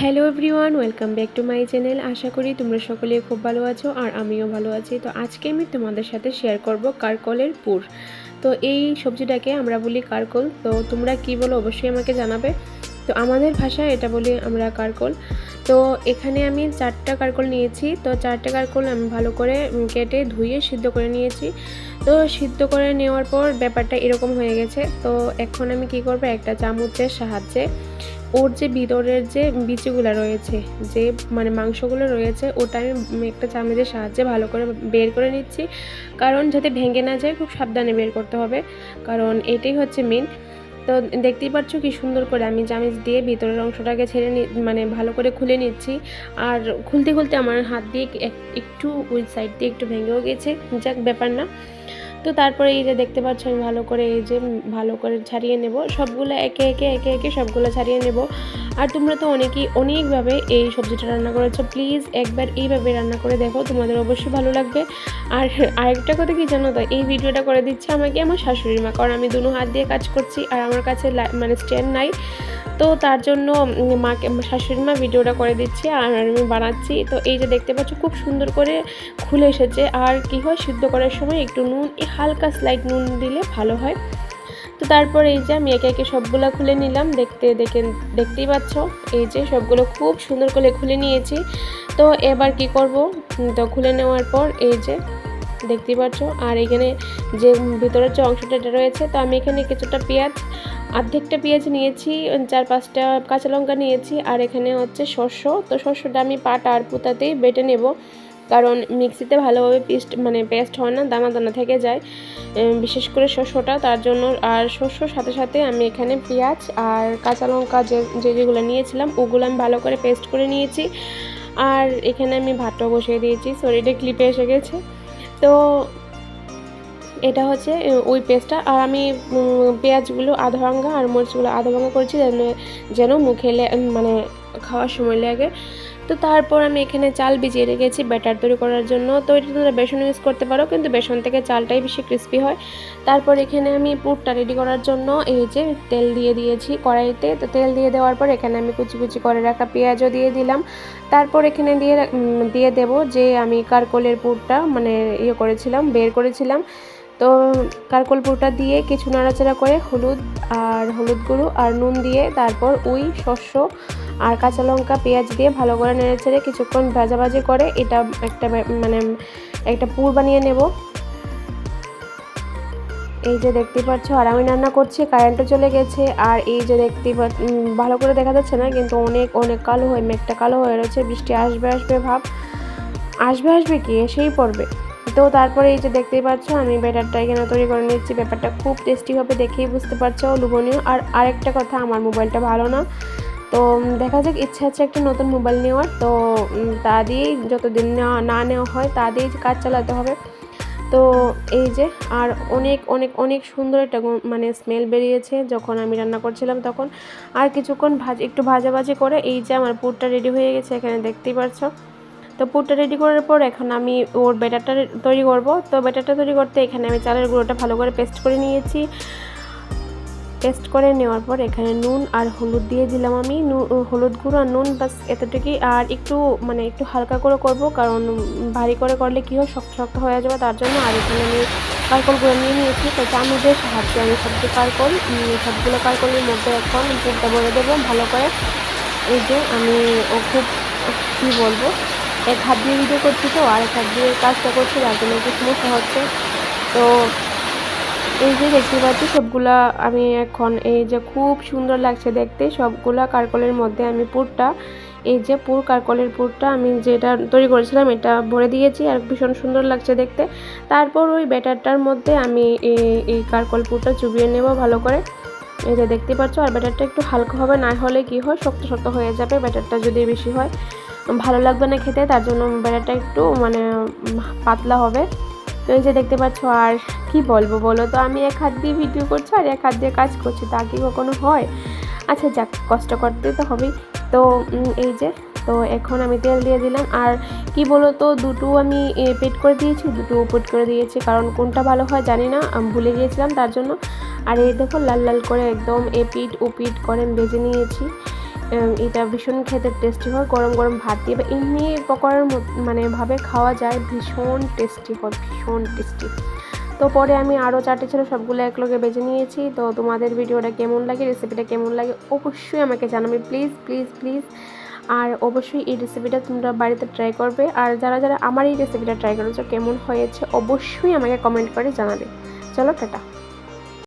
Hello everyone, welcome back to my channel. আশা করি তোমরা সকলে খুব ভালো আছো আর আমিও ভালো আছি। তো আজকে আমি তোমাদের সাথে শেয়ার করব কারকলের পুর। তো এই সবজিটাকে আমরা বলি কারকল। তো তোমরা কি বলো অবশ্যই আমাকে জানাবে। তো আমাদের ভাষায় এটা বলি আমরা কারকল। তো এখানে আমি চারটা কারকল নিয়েছি। তো চারটে কারকল আমি ভালো করে কেটে ধুয়ে সিদ্ধ করে নিয়েছি। তো সিদ্ধ করে নেওয়ার পর ব্যাপারটা এরকম হয়ে গেছে। তো এখন আমি কি করব? একটা চামচের সাহায্যে ওর যে ভিতরের যে বিচিগুলো রয়েছে, যে মানে মাংসগুলো রয়েছে, ওটা আমি একটা চামচের সাহায্যে ভালো করে বের করে নিচ্ছি। কারণ যাতে ভেঙে না যায়, খুব সাবধানে বের করতে হবে। কারণ এটাই হচ্ছে মেন তো দেখতেই পাচ্ছ কি সুন্দর করে আমি চামিচ দিয়ে ভিতরের অংশটাকে ছেড়ে নি মানে ভালো করে খুলে নিচ্ছি। আর খুলতে খুলতে আমার হাত দিয়ে একটু ওই সাইড দিয়ে একটু ভেঙেও গেছে। যাক, ব্যাপার না। তো তারপরে এই যে দেখতে পাচ্ছ, আমি ভালো করে এই যে ভালো করে ছাড়িয়ে নেব। সবগুলো একে একে একে একে সবগুলো ছাড়িয়ে নেব। আর তোমরা তো অনেকেই অনেকভাবে এই সবজিটা রান্না করেছ। প্লিজ একবার এইভাবে রান্না করে দেখো, তোমাদের অবশ্যই ভালো লাগবে। আর আরেকটা কথা কি জানো তো, এই ভিডিওটা করে দিচ্ছে আমাকে আমার শাশুড়ি মা। কারণ আমি দুনো হাত দিয়ে কাজ করছি আর আমার কাছে মানে স্ট্যান্ড নাই। তো তার জন্য মাকে শাশুড়ি মা ভিডিওটা করে দিচ্ছে আর আমি বানাচ্ছি। তো এই যে দেখতে পাচ্ছ, খুব সুন্দর করে খুলে এসেছে। আর কি হয়, সিদ্ধ করার সময় একটু নুন হালকা স্লাইড নুন দিলে ভালো হয়। তো তারপর এই যে আমি একে একে সবগুলো খুলে নিলাম। দেখতে, দেখে, দেখতেই পাচ্ছ, এই যে সবগুলো খুব সুন্দর করে খুলে নিয়েছি। তো এবার কি করব? তো খুলে নেওয়ার পর এই যে দেখতেই পাচ্ছ, আর এখানে যে ভিতরের যে অংশটা রয়েছে, তো আমি এখানে কিছুটা পেঁয়াজ, অর্ধেকটা পেঁয়াজ নিয়েছি, চার পাঁচটা কাঁচা লঙ্কা নিয়েছি, আর এখানে হচ্ছে শস্য তো শস্যটা আমি পাটা আর পুতাতেই বেটে নেব। কারণ মিক্সিতে ভালোভাবে পেস্ট মানে পেস্ট হয় না, দানা দানা থেকে যায়। বিশেষ করে শস্যটা, তার জন্য, আর শস্যর সাথে সাথে আমি এখানে পেঁয়াজ আর কাঁচা লঙ্কা যে যেগুলো নিয়েছিলাম, ওগুলো আমি ভালো করে পেস্ট করে নিয়েছি। আর এখানে আমি ভাতটাও বসিয়ে দিয়েছি সরিটা ক্লিপে এসে গেছে। তো এটা হচ্ছে ওই পেস্টটা। আর আমি পেঁয়াজগুলো, আধা ভাঙ্গা আর মরিচগুলো আধা ভাঙ্গা করেছি, যেন যেন মুখে মানে খাওয়ার সময় লাগে। তো তারপর আমি এখানে চাল ভিজিয়ে রেখেছি ব্যাটার তৈরি করার জন্য। তো এটা তোমরা বেসন ইউজ করতে পারো, কিন্তু বেসন থেকে চালটাই বেশি ক্রিস্পি হয়। তারপর এখানে আমি পুরটা রেডি করার জন্য এই যে তেল দিয়ে দিয়েছি কড়াইতে। তো তেল দিয়ে দেওয়ার পর এখানে আমি কুচি কুচি করে রাখা পেঁয়াজও দিয়ে দিলাম। তারপর এখানে দিয়ে দিয়ে দেব যে আমি কারকলের পুরটা মানে ইয়ে করেছিলাম, বের করেছিলাম। তো কারকলপুরটা দিয়ে কিছু নাড়াচাড়া করে হলুদ আর হলুদ গুঁড়ো আর নুন দিয়ে তারপর ওই শস্য আর কাঁচা লঙ্কা, পেঁয়াজ দিয়ে ভালো করে নেড়ে ছেড়ে কিছুক্ষণ ভাজাভাজি করে এটা একটা মানে একটা পুর বানিয়ে নেব। এই যে দেখতে পাচ্ছ, আর আমি রান্না করছি, কারেন্টও চলে গেছে। আর এই যে দেখতে ভালো করে দেখা যাচ্ছে না, কিন্তু অনেক অনেক কালো হয়ে, মেঘটা কালো হয়ে রয়েছে, বৃষ্টি আসবে আসবে ভাব। আসবে আসবে কি? এসেই পড়বে। তো তারপরে এই যে দেখতেই পাচ্ছ, আমি ব্যাটারটা এখানে তৈরি করে নিচ্ছি। ব্যাপারটা খুব টেস্টি হবে দেখেই বুঝতে পারছ লুবনীয় আর আরেকটা কথা, আমার মোবাইলটা ভালো না। তো দেখা যাক, ইচ্ছা আছে একটা নতুন মোবাইল নেওয়ার। তো তা দিয়েই যতদিন না নেওয়া হয়, তা দিয়েই কাজ চালাতে হবে। তো, এই যে, আর অনেক অনেক অনেক সুন্দর একটা মানে স্মেল বেরিয়েছে যখন আমি রান্না করছিলাম তখন। আর কিছুক্ষণ ভাজ, একটু ভাজাভাজি করে, এই যে আমার পুরটা রেডি হয়ে গেছে, এখানে দেখতেই পাচ্ছ তো, পুরটা রেডি করার পর এখন আমি ওর ব্যাটারটা তৈরি করব। তো ব্যাটারটা তৈরি করতে এখানে আমি চালের গুঁড়োটা ভালো করে পেস্ট করে নিয়েছি। পেস্ট করে নেওয়ার পর এখানে নুন আর হলুদ দিয়ে দিলাম আমি। হলুদ গুঁড়ো আর নুন বাস এতটুকুই। আর একটু মানে একটু হালকা করে করব, কারণ ভারী করে করলে কী হয়, শক্ত শক্ত হয়ে যাবে, তার জন্য আর এখানে আমি কারকলগুলো নিয়ে নিয়েছি। তো চামচের সাহায্যে আমি সবজি কারকল সবগুলো কারকলের মধ্যে এখন পুরটা ভরে দেবো ভালো করে। এই যে আমি ও খুব, কী বলব, এক হাত দিয়ে ভিডিও করছি তো, আর এক হাত দিয়ে কাজটা করছি, যার জন্য একটু সমস্যা হচ্ছে। তো এই যে দেখতে পাচ্ছি, সবগুলা আমি এখন এই যে খুব সুন্দর লাগছে দেখতে। সবগুলা কারকলের মধ্যে আমি পুরটা, এই যে পুর কারকলের পুরটা আমি যেটা তৈরি করেছিলাম এটা ভরে দিয়েছি আর ভীষণ সুন্দর লাগছে দেখতে। তারপর ওই ব্যাটারটার মধ্যে আমি এই কারকল পুরটা চুবিয়ে নেব ভালো করে। এই যে দেখতে পাচ্ছ, আর ব্যাটারটা একটু হালকা হবে, না হলে কি হয়, শক্ত শক্ত হয়ে যাবে, ব্যাটারটা যদি বেশি হয়। ভালো লাগবে না খেতে, তার জন্য ব্যাটারটা একটু মানে পাতলা হবে। তো এই যে দেখতে পাচ্ছ, আর কি বলব বলো তো? আমি এক হাত দিয়ে ভিডিও করছি আর এক হাত দিয়ে কাজ করছি, তা কি কখনো হয়? আচ্ছা যাক, কষ্ট করতে তো হবেই। তো এই যে, তো এখন আমি তেল দিয়ে দিলাম। আর কি বলো তো, দুটো আমি পেট করে দিয়েছি, দুটো উপট করে দিয়েছি, কারণ কোনটা ভালো হয় জানি না, আমি, ভুলে গিয়েছিলাম তার জন্য। আর এই দেখো, লাল লাল করে একদম এপিট উপিট করে ভেজে নিয়েছি। এটা ভীষণ খেতে টেস্টি হয়, গরম গরম ভাত দিয়ে। বা এমনি পকোড়ার মানে ভাবে খাওয়া যায়, ভীষণ টেস্টি হয়, ভীষণ টেস্টি তো পরে আমি আরও চারটে ছিল সবগুলো একলগে বেজে নিয়েছি। তো তোমাদের ভিডিওটা কেমন লাগে রেসিপিটা কেমন লাগে অবশ্যই আমাকে জানাবে। প্লিজ প্লিজ প্লিজ আর অবশ্যই এই রেসিপিটা তোমরা বাড়িতে ট্রাই করবে। আর যারা যারা আমার এই রেসিপিটা ট্রাই করেছ, কেমন হয়েছে অবশ্যই আমাকে কমেন্ট করে জানাবে। চলো, টাটা।